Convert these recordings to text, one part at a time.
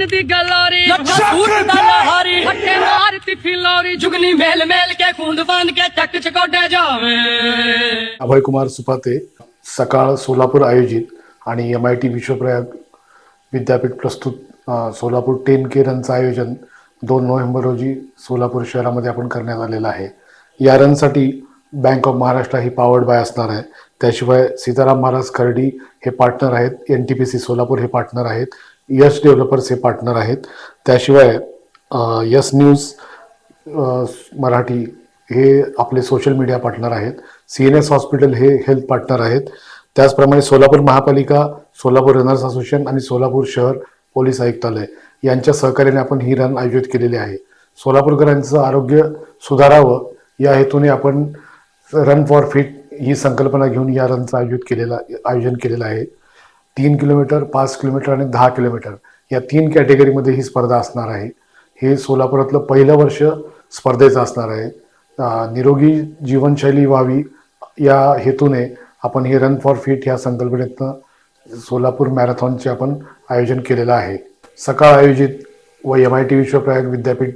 मन दी गलारी हारी हटे मारती फिलौरी जुगनी मेल मेल के खूंद बांध के टक चकोटे जावे अभय कुमार सुपाते सकाळ सोलापूर आयोजित आणि एम आय टी विश्वप्रयाग विद्यापीठ प्रस्तुत सोलापूर टेन के रनचं आयोजन दोन नोव्हेंबर रोजी सोलापूर शहरामध्ये आपण करण्यात आलेलं आहे. या रनसाठी बँक ऑफ महाराष्ट्र ही पावर्ड बाय असणार आहे. त्याशिवाय सीताराम महाराज खर्डी हे पार्टनर आहेत. N T P C Solapur हे पार्टनर आहेत. यश डेव्हलपर्स हे पार्टनर आहेत. त्याशिवाय यस न्यूज मराठी हे आपले सोशल मीडिया पार्टनर आहेत. सी एन एस हॉस्पिटल हे हेल्थ पार्टनर आहेत. त्याचप्रमाणे सोलापूर महापालिका सोलापूर रनर्स असोसिएशन आणि सोलापूर शहर पोलीस आयुक्तालय यांच्या सहकार्याने आपण ही रन आयोजित केलेली आहे. सोलापूरकरांचं आरोग्य सुधारावं या हेतूने आपण रन फॉर फिट ही संकल्पना घेऊन या रनचं आयोजित केलेला आयोजन केलेलं आहे. तीन किलोमीटर पाच किलोमीटर आणि दहा किलोमीटर या तीन कॅटेगरीमध्ये ही स्पर्धा असणार आहे. हे सोलापुरातलं पहिलं वर्ष स्पर्धेचं असणार आहे. निरोगी जीवनशैली व्हावी या हेतूने आपण हे रन फॉर फिट ह्या संकल्पनेतनं सोलापूर मॅरेथॉनचे आपण आयोजन केलेलं आहे. सकाळ आयोजित व एम आय टी विश्वप्रयाग विद्यापीठ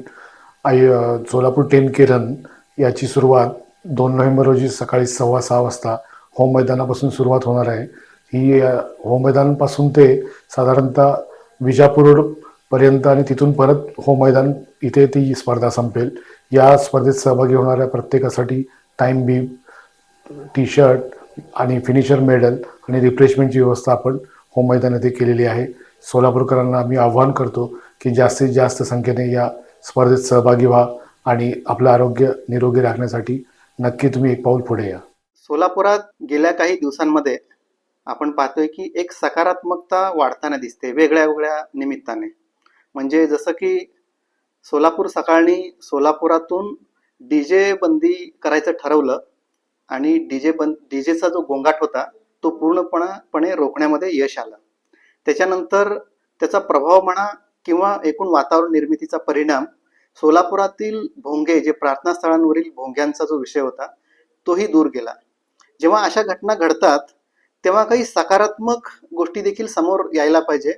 I Solapur ten K run याची सुरुवात दोन नोव्हेंबर रोजी सकाळी सव्वा सहा वाजता होम मैदानापासून सुरुवात होणार आहे. ही होम मैदानपासून ते साधारणतः विजापूर पर्यंत आणि तिथून परत होम मैदान इथे ती स्पर्धा संपेल. या स्पर्धेत सहभागी होणाऱ्या प्रत्येकासाठी टाईम बी टी शर्ट आणि फिनिशर मेडल आणि रिफ्रेशमेंटची व्यवस्था आपण होम मैदान येथे केलेली आहे. सोलापूरकरांना आम्ही आव्हान करतो की जास्तीत जास्त संख्येने या स्पर्धेत सहभागी व्हा आणि आपलं आरोग्य निरोगी राखण्यासाठी नक्की तुम्ही एक पाऊल पुढे या. सोलापुरात गेल्या काही दिवसांमध्ये आपण पाहतोय की एक सकारात्मकता वाढताना दिसते वेगळ्या वेगळ्या निमित्ताने. म्हणजे जसं की सोलापूर सकाळनी सोलापुरातून डीजे बंदी करायचं ठरवलं आणि डीजे बंद डीजेचा जो गोंगाट होता तो पूर्णपणापणे रोखण्यामध्ये यश आलं. त्याच्यानंतर त्याचा प्रभाव म्हणा किंवा एकूण वातावरण निर्मितीचा परिणाम सोलापुरातील भोंगे जे प्रार्थनास्थळांवरील भोंग्यांचा जो विषय होता तोही दूर गेला. जेव्हा अशा घटना घडतात तेव्हा काही सकारात्मक गोष्टी देखील समोर यायला पाहिजे.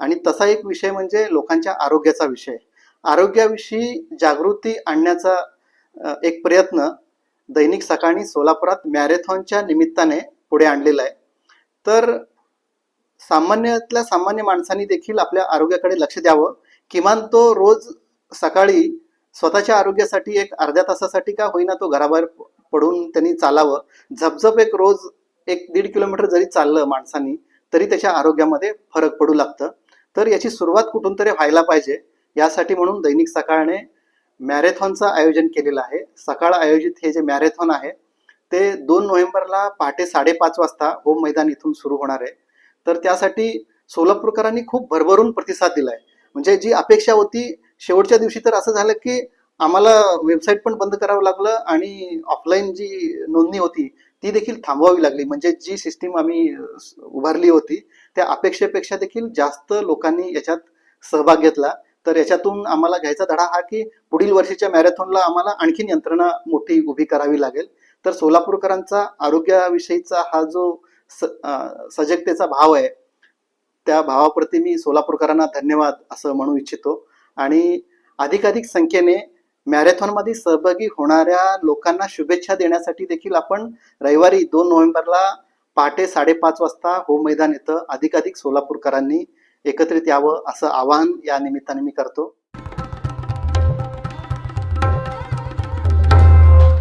आणि तसा एक विषय म्हणजे लोकांच्या आरोग्याचा विषय. आरोग्याविषयी जागृती आणण्याचा एक प्रयत्न दैनिक सकाळी सोलापुरात मॅरेथॉनच्या निमित्ताने पुढे आणलेला आहे. तर सामान्यातल्या सामान्य माणसांनी देखील आपल्या आरोग्याकडे लक्ष द्यावं. किमान तो रोज सकाळी स्वतःच्या आरोग्यासाठी एक अर्ध्या तासासाठी का होईना तो घराबाहेर पडून त्यांनी चालावं. झपझप एक रोज एक दीड किलोमीटर जरी चाललं माणसांनी तरी त्याच्या आरोग्यामध्ये फरक पडू लागतं. तर याची सुरुवात कुठून तरी व्हायला पाहिजे यासाठी म्हणून दैनिक सकाळने मॅरेथॉनचं आयोजन केलेलं आहे. सकाळ आयोजित हे जे मॅरेथॉन आहे ते दोन नोव्हेंबरला पहाटे साडेपाच वाजता होम मैदान इथून सुरू होणार आहे. तर त्यासाठी सोलापूरकरांनी खूप भरभरून प्रतिसाद दिलाय. म्हणजे जी अपेक्षा होती शेवटच्या दिवशी तर असं झालं की आम्हाला वेबसाईट पण बंद करावं लागलं आणि ऑफलाईन जी नोंदणी होती ती देखील थांबवावी लागली. म्हणजे जी सिस्टीम आम्ही उभारली होती त्या अपेक्षेपेक्षा देखील जास्त लोकांनी याच्यात सहभाग घेतला. तर याच्यातून आम्हाला घ्यायचा धडा हा की पुढील वर्षीच्या मॅरेथॉनला आम्हाला आणखीन यंत्रणा मोठी उभी करावी लागेल. तर सोलापूरकरांचा आरोग्याविषयीचा हा जो स- सजगतेचा भाव आहे त्या भावाप्रती मी सोलापूरकरांना धन्यवाद असं म्हणू इच्छितो. आणि अधिकाधिक संख्येने मॅरेथॉनमध्ये सहभागी होणाऱ्या लोकांना शुभेच्छा देण्यासाठी देखील आपण रविवारी दोन नोव्हेंबरला पहाटे साडेपाच वाजता होम मैदान येतं. अधिकाधिक सोलापूरकरांनी एकत्रित यावं असं आवाहन या निमित्ताने मी करतो.